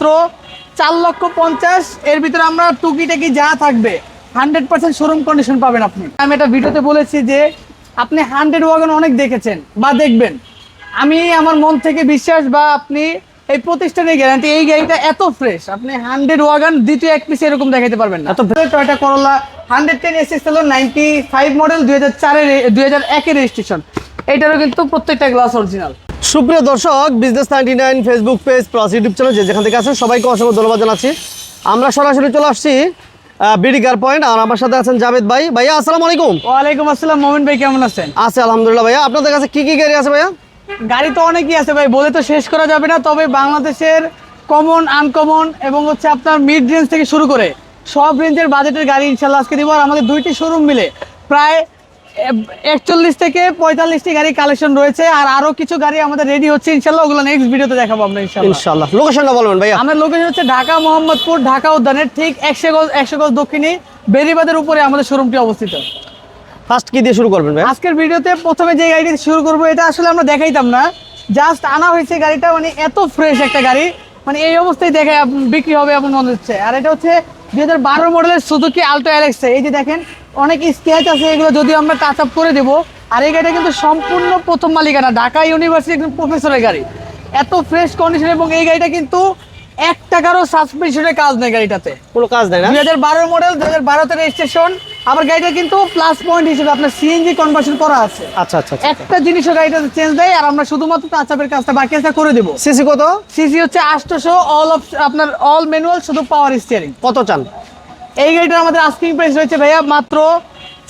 মাত্র চার লক্ষ পঞ্চাশ। এর ভিতরে আমরা টুকিটাকি যা থাকবে হান্ড্রেড পার্সেন্ট শোরুম কন্ডিশন পাবেন আপনি। আমি একটা ভিডিওতে বলেছি যে আপনি হান্ড্রেড ওয়াগন অনেক দেখেছেন বা দেখবেন। আমি আমার মন থেকে বিশ্বাস বা আপনি এই প্রতিষ্ঠানের গ্যারান্টি এই গাড়িটা এত ফ্রেশ আপনি হান্ড্রেড ওয়াগান দ্বিতীয় এক পিস এরকম দেখাতে পারবেন না। এত Toyota Corolla hundred ten S S হলো নাইনটি ফাইভ মডেল দুই হাজার চারের দুই হাজার একের রেজিস্ট্রেশন এটারও কিন্তু প্রত্যেকটা গ্লাস অরিজিনাল সুপ্রিয় দর্শক business ninety nine Facebook page plus YouTube channel যে যেখান থেকে আছেন সবাইকে অসংখ্য ধন্যবাদ জানাচ্ছি। আমরা সরাসরি চলে আসছি বিডি কার পয়েন্ট আর আমার সাথে আছেন জাভেদ ভাই। ভাইয়া আসসালামু আলাইকুম। ওয়ালাইকুম আসসালাম মোমিন ভাই কেমন আছেন? আছে আলহামদুলিল্লাহ ভাইয়া। আপনাদের কাছে কি কি গাড়ি আছে ভাইয়া? গাড়ি তো অনেকই আছে ভাই বলে তো শেষ করা যাবে না তবে বাংলাদেশের কমন আনকমন এবং হচ্ছে আপনার মিড রেঞ্জ থেকে শুরু করে সব রেঞ্জের বাজেটের গাড়ি ইনশাল্লাহ আজকে দিব। আর আমাদের দুইটি শোরুম মিলে প্রায় একচল্লিশ থেকে পঁয়তাল্লিশটি গাড়ি কালেকশন রয়েছে আর আরও কিছু গাড়ি আমাদের রেডি হচ্ছে। ইনশাল্লাহ ওগুলো নেক্সট ভিডিওতে দেখাবো আমরা ইনশাল্লাহ। ইনশাল্লাহ। লোকেশনটা বলবেন ভাইয়া। আমাদের লোকেশন হচ্ছে ঢাকা মোহাম্মদপুর ঢাকা উদ্যানের ঠিক একশো গজ একশো গজ দক্ষিণে বেরিবাদের উপরে আমাদের শোরুমটি অবস্থিত। ফার্স্ট কি দিয়ে শুরু করবেন ভাইয়া? আজকের ভিডিওতে প্রথমে যে গাড়িটি শুরু করব এটা আসলে আমরা দেখাইতাম না। জাস্ট আনা হয়েছে গাড়িটা মানে এত ফ্রেশ একটা গাড়ি। মানে এই অবস্থায় দেখে বিক্রি হবে আপনার মনে হচ্ছে। আর এটা হচ্ছে দুই হাজার বারো মডেলের সুজুকি আলটো অ্যালেক্স এই যে দেখেন অনেক স্কেচ আছে এগুলো যদি আমরা টাচ আপ করে দেবো। আর এই গাড়িটা কিন্তু সম্পূর্ণ প্রথম মালিকানা ঢাকা ইউনিভার্সিটি একদম প্রফেসরের গাড়ি। এত ফ্রেশ কন্ডিশন এবং এই গাড়িটা কিন্তু এক টাকারও সাসপেনশনের কাজ নেই গাড়িটাতে। কোনো কাজ নাই না? দুই হাজার বারো মডেল দুই হাজার বারোতে রেজিস্ট্রেশন আবার গাড়িটা কিন্তু প্লাস পয়েন্ট হিসেবে আপনার সিএনজি কনভার্সন করা আছে। আচ্ছা আচ্ছা আচ্ছা। একটা জিনিসও গাড়িটাতে চেঞ্জ দেয় আর আমরা শুধুমাত্র টাচাপের কাজটা বাকি আছে করে দেবো। সিসি কত? সিসি হচ্ছে আটশোশো অল অফ আপনার অল ম্যানুয়াল শুধু পাওয়ার স্টিয়ারিং কত চান? এই গাড়িটার আমাদের আস্কিং প্রাইস রয়েছে ভাইয়া মাত্র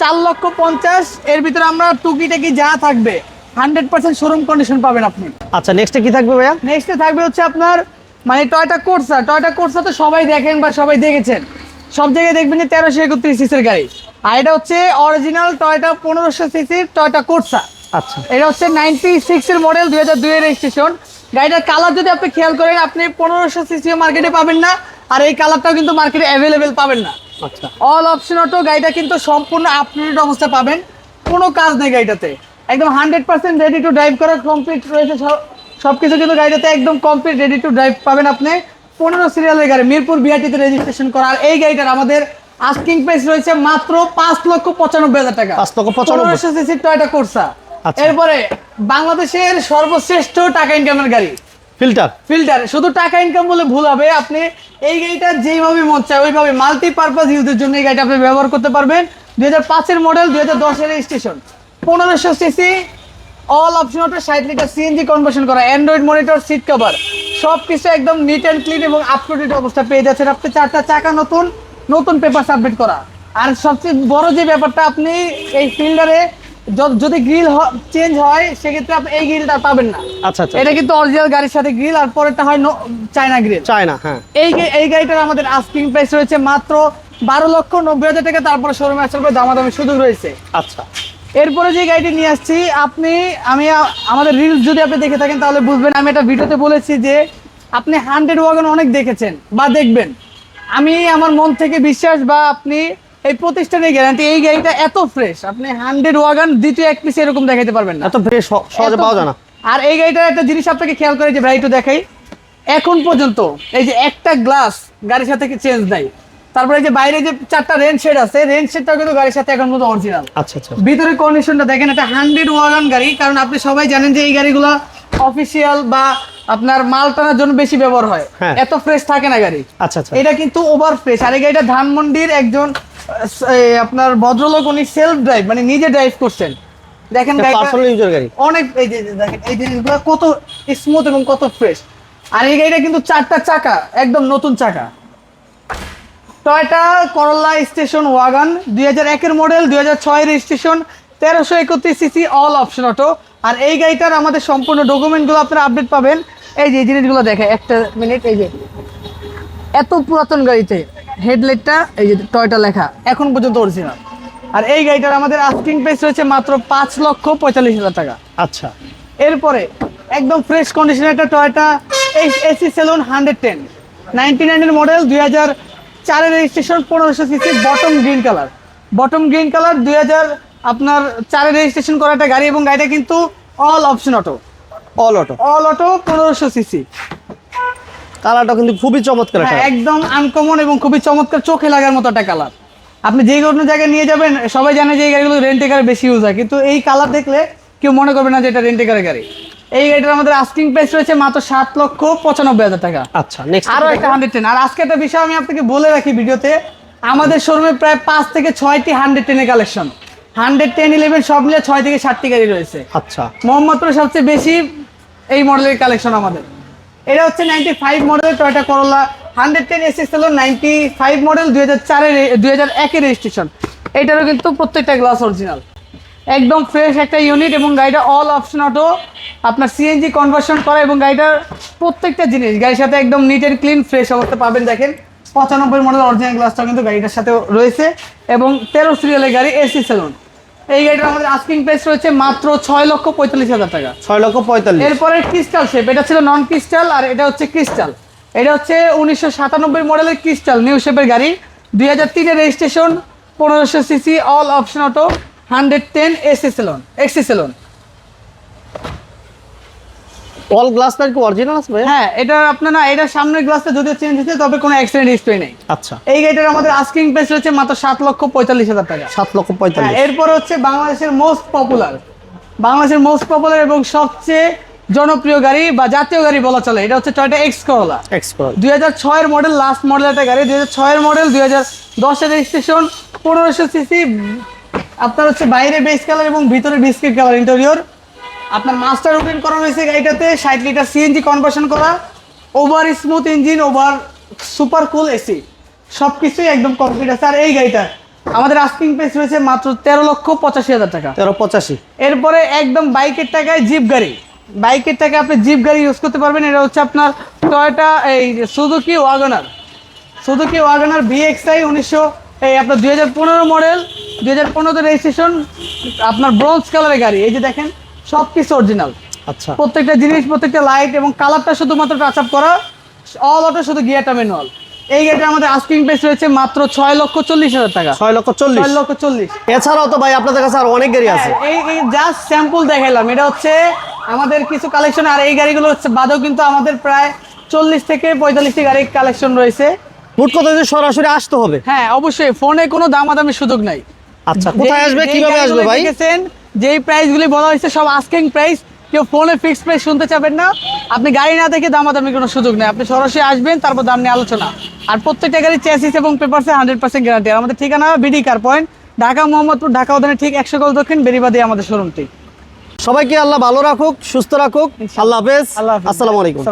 চার লক্ষ পঞ্চাশ। এর ভিতরে আমরা টুকিটাকি যা থাকবে হান্ড্রেড পার্সেন্ট শোরুম কন্ডিশন পাবেন আপনি। আচ্ছা নেক্সটে কি থাকবে ভাইয়া? নেক্সটে থাকবে হচ্ছে আপনার মানে টয়টা কোর্সা টয়টা কোর্সা তো সবাই দেখেন বা সবাই দেখেছেন। সব জায়গায় দেখবেন যে তেরোশো একত্রিশ সিসির গাড়ি। আর এটা হচ্ছে অরিজিনাল টয়টা পনেরোশো সিসির টয়টা কোর্সা আচ্ছা। এটা হচ্ছে নাইনটি সিক্সের মডেল দুই হাজার দুইয়ের রেজিস্ট্রেশন গাড়িটার কালার যদি আপনি খেয়াল করেন আপনি পনেরোশো সিসিও মার্কেটে পাবেন না আর এই কালারটাও কিন্তু মার্কেটে অ্যাভেলেবেল পাবেন না। অল অপশন অটো গাড়িটা কিন্তু সম্পূর্ণ আপডেটেড অবস্থা পাবেন। কোনো কাজ নেই গাড়িটাতে। একদম hundred percent ready to drive করা কমপ্লিট রয়েছে সব- সবকিছু কিন্তু গাড়িটাতে একদম কমপ্লিট রেডি টু ড্রাইভ পাবেন আপনি। পনেরো সিরিয়ালের গাড়ি মিরপুর বিআরটিতে রেজিস্ট্রেশন করা। আর এই গাড়িটার আমাদের আস্কিং প্রাইস রয়েছে মাত্র পাঁচ লক্ষ পঁচানব্বই হাজার টাকা। পাঁচ লক্ষ পঁচানব্বই। সিসির টয়টা কোর্সা আচ্ছা। এরপরে বাংলাদেশের সর্বশ্রেষ্ঠ টাকা ইনকামের গাড়ি। ফিল্টার। ফিল্টার, শুধু টাকা ইনকাম বলে ভুল হবে, আপনি এই গাড়িটা যেইভাবে মন চায় ওইভাবে মাল্টিপারপাস ইউজের জন্য এই গাড়িটা আপনি ব্যবহার করতে পারবেন। দুই হাজার পাঁচের মডেল দুই হাজার দশের রেজিস্ট্রেশন পনেরোশো সিসি অল অপশন অটো ষাট লিটার সিএনজি কনভার্সন করা অ্যান্ড্রয়েড মনিটর সিট কভার সব কিছু একদম নিট অ্যান্ড ক্লিন এবং আপ টু ডেট অবস্থা পেয়ে যাচ্ছেন আপনি। চারটা চাকা নতুন নতুন পেপার সাবমিট করা। আর সবচেয়ে বড় যে ব্যাপারটা, আপনি এই ফিল্ডারে যদি গ্রিল চেঞ্জ হয় সেক্ষেত্রে আপনি এই গ্রিলটা পাবেন না। আচ্ছা আচ্ছা। এটা কিন্তু অরিজিনাল গাড়ির সাথে গ্রিল আর পরেরটা হয় চায়না গ্রিল চায়না হ্যাঁ। এই এই গাড়িটার আমাদের আস্কিং প্রাইস রয়েছে মাত্র বারো লক্ষ নব্বই হাজার টাকা তারপরে শোরুমে আসার পরে দামাদামি সুযোগ রয়েছে। আচ্ছা। এরপরে যে গাড়িটি নিয়ে আসছি আপনি আমি আমাদের রিলস যদি আপনি দেখে থাকেন তাহলে বুঝবেন আমি একটা ভিডিওতে বলেছি যে আপনি হান্ড্রেড ওয়াগন অনেক দেখেছেন বা দেখবেন। আমি আমার মন থেকে বিশ্বাস বা আপনি এই প্রতিষ্ঠানের গ্যারান্টি এই গাড়িটা এত ফ্রেশ আপনি হান্ড্রেড ওয়াগান দ্বিতীয় এক পিস এরকম দেখাতে পারবেন না। এত ফ্রেশ সহজে পাওয়া যায় না। আর এই গাড়িটার একটা জিনিস আপনাকে খেয়াল করে যে ভাই একটু দেখাই। এখন পর্যন্ত এই যে একটা গ্লাস গাড়ির সাথে চেঞ্জ নাই। তারপরে যে বাইরে যে চারটা রেন শেড আছে রেন শেডটাও কিন্তু গাড়ির সাথে এখন পর্যন্ত অরিজিনাল আচ্ছা আচ্ছা ভিতরে কন্ডিশনটা দেখেন একটা হান্ড্রেড ওয়াগান গাড়ি কারণ আপনি সবাই জানেন যে এই গাড়িগুলো অফিসিয়াল বা আপনার মাল টানার জন্য বেশি ব্যবহার হয়। হ্যাঁ। এত ফ্রেশ থাকে না গাড়ি। আচ্ছা আচ্ছা। এটা কিন্তু ওভার ফ্রেশ আর এই গাড়িটা ধানমন্ডির একজন আপনার ভদ্রলোক উনি সেলফ ড্রাইভ মানে নিজে ড্রাইভ করছেন। দেখেন পার্সোনাল ইউজার গাড়ি। অনেক এই যে দেখেন এই জিনিসগুলো কত স্মুথ এবং কত ফ্রেশ আর এই গাড়িটা কিন্তু চারটা চাকা একদম নতুন চাকা। টয়টা করলা স্টেশন ওয়াগান দুই হাজার একের মডেল দুই হাজার ছয় রেজিস্ট্রেশন তেরোশো একত্রিশ সিসি অল অপশন অটো আর এই গাড়িটার আমাদের সম্পূর্ণ ডকুমেন্টগুলো আপনারা আপডেট পাবেন। এই যে এই জিনিসগুলো দেখে একটা মিনিট এই যে। এত পুরাতন গাড়িতে। হেডলাইটটা এই যে টয়টা লেখা এখন পর্যন্ত অরিজিনাল আর এই গাড়িটার আমাদের আস্কিং প্রাইস রয়েছে মাত্র পাঁচ লক্ষ পঁয়তাল্লিশ হাজার টাকা। আচ্ছা। এরপরে একদম ফ্রেশ কন্ডিশনের একটা Toyota AC saloon hundred ten ninety নাইনের মডেল দুই হাজার চারের রেজিস্ট্রেশন পনেরোশো CC bottom green colour bottom green colour দুই হাজার আপনার চারের রেজিস্ট্রেশন করা একটা গাড়ি এবং গাড়িটা কিন্তু all option auto all auto all auto পনেরোশো সিসি কালারটা কিন্তু খুবই চমৎকার হ্যাঁ, একদম আনকমন এবং খুবই চমৎকার চোখে লাগার মতো একটা কালার। আপনি যে কোনো জায়গায় নিয়ে যাবেন সবাই জানে যে এই গাড়িগুলো রেন্টে গাড়ি বেশি ইউজ হয়। কিন্তু এই কালার দেখলে কেউ মনে করবে না যে এটা রেন্টে গাড়ি। এই গাড়িটার আমাদের আস্কিং প্রাইস রয়েছে মাত্র সাত লক্ষ পঁচানব্বই হাজার টাকা। আচ্ছা নেক্সট আরও একটা হান্ড্রেড টেন আর আজকে একটা বিষয় আমি আপনাকে বলে রাখি ভিডিওতে আমাদের শোরুমে প্রায় পাঁচ থেকে ছয়টি হান্ড্রেড টেনের কালেকশন হান্ড্রেড টেন ইলেভেন সব মিলে ছয় থেকে সাতটি গাড়ি রয়েছে। আচ্ছা। মোহাম্মদপুরে সবচেয়ে বেশি এই মডেলের কালেকশন আমাদের। এটা হচ্ছে নাইনটি ফাইভ মডেলের Toyota Corolla hundred ten S S ninety five model দুই হাজার চারের, দুই হাজার একের রেজিস্ট্রেশন এটারও কিন্তু প্রত্যেকটা গ্লাস অরিজিনাল একদম ফ্রেশ একটা ইউনিট এবং গাড়িটা অল অপশন অটো আপনার সিএনজি কনভার্সন করা এবং গাড়িটার প্রত্যেকটা জিনিস, গাড়ির সাথে একদম নিট অ্যান্ড ক্লিন ফ্রেশ অবস্থা পাবেন, দেখেন। পঁচানব্বই মডেল অরিজিনাল গ্লাসটা কিন্তু গাড়িটার সাথে রয়েছে এবং তেরো সিরিয়ালের গাড়ি এসি সেলুন এই গাড়িটার আমাদের আস্কিং প্রাইস রয়েছে মাত্র ছয় লক্ষ পঁয়তাল্লিশ হাজার টাকা। ছয় লক্ষ পঁয়তাল্লিশ। এরপরে ক্রিস্টাল শেপ এটা ছিল নন ক্রিস্টাল আর এটা হচ্ছে ক্রিস্টাল এটা হচ্ছে উনিশশো সাতানব্বই মডেলের ক্রিস্টাল নিউ শেপের গাড়ি। দুই হাজার তিনের রেজিস্ট্রেশন পনেরোশো CC all option auto hundred ten AC saloon XE saloon all glass গ্লাসটা কি অরিজিনাল আছে ভাই হ্যাঁ এটা আপনার না এটা সামনের গ্লাসটা যদি চেঞ্জ হয়েছে তবে কোনো অ্যাক্সিডেন্ট হিস্ট্রি নেই। আচ্ছা। এই গাড়িটার আমাদের আস্কিং প্রাইস হচ্ছে মাত্র সাত লক্ষ পঁয়তাল্লিশ হাজার টাকা। সাত লক্ষ হ্যাঁ পঁয়তাল্লিশ এরপর হচ্ছে বাংলাদেশের মোস্ট পপুলার বাংলাদেশের মোস্ট পপুলার এবং সবচেয়ে জনপ্রিয় গাড়ি বা জাতীয় গাড়ি বলা চলে এটা হচ্ছে টয়টা এক্স করোলা এক্সপ্লোর দুই হাজার ছয়ের মডেল লাস্ট মডেল একটা গাড়ি দুই হাজার ছয়ের মডেল দুই হাজার দশের রেজিস্ট্রেশন পনেরোশো সিসি আপনার হচ্ছে বাইরে বেস কালার এবং ভিতরে বিস্কিট কালার ইন্টেরিয়র আপনার মাস্টার ওপেন করা হয়েছে গাড়িটাতে ষাট লিটার সিএনজি কনভার্সন করা over smooth engine over super cool AC সব কিছুই একদম কমপ্লিট আছে। আর এই গাড়িটা আমাদের আস্কিং প্রাইস রয়েছে মাত্র তেরো লক্ষ পঁচাশি হাজার টাকা। তেরো পঁচাশি। এরপরে একদম বাইকের টাকায় জিপ গাড়ি। বাইকের টাকায় আপনি জিপ গাড়ি ইউজ করতে পারবেন। এটা হচ্ছে আপনার টয়টা এই Suzuki WagonR Suzuki WagonR VXI উনিশশো এই আপনার দুই হাজার পনেরো মডেল দুই হাজার পনেরোতে রেজিস্ট্রেশন আপনার ব্রোঞ্জ কালারের গাড়ি। এই যে দেখেন সব কিছু অরিজিনাল আচ্ছা। প্রত্যেকটা জিনিস প্রত্যেকটা লাইট এবং কালারটা শুধুমাত্র টাচ আপ করা অল অটো শুধু গিয়ারটা ম্যানুয়াল এই গাড়িটা আমাদের আস্কিং প্রাইস রয়েছে মাত্র ছয় লক্ষ চল্লিশ হাজার টাকা। ছয় লক্ষ চল্লিশ। ছয় লক্ষ চল্লিশ। এছাড়াও তো ভাই আপনাদের কাছে আর অনেক গাড়ি আছে। হ্যাঁ, এই এই জাস্ট স্যাম্পল দেখাইলাম। এটা হচ্ছে আমাদের কিছু কালেকশন আর এই গাড়িগুলো হচ্ছে বাদেও কিন্তু আমাদের প্রায় চল্লিশ থেকে পঁয়তাল্লিশটি গাড়ির কালেকশন রয়েছে। মোট কথা যে সরাসরি আসতে হবে। হ্যাঁ অবশ্যই। ফোনে কোনো দামাদামি সুযোগ নাই। আচ্ছা কোথায় আসবে কীভাবে আসবে ভাই? যেই প্রাইসগুলি বলা হয়েছে সব আস্কিং প্রাইস কেউ ফোনে ফিক্সড প্রাইস শুনতে চাবেন না। আপনি গাড়ি না দেখে দামাদামি কোনো সুযোগ নেই। আপনি সরাসরি আসবেন তারপর দাম নিয়ে আলোচনা। আর প্রত্যেকটা গাড়ি চেসিস এবং পেপারসে হান্ড্রেড পার্সেন্ট গ্যারান্টি আর আমাদের ঠিকানা BD car point Dhaka Mohammadpur Dhaka ওদানের ঠিক একশো কল দক্ষিণ বেরিবাদী আমাদের শোরুমটি সবাইকে আল্লাহ ভালো রাখুক সুস্থ রাখুক। আল্লাহ হাফেজ। আল্লাহ আসসালামু আলাইকুম।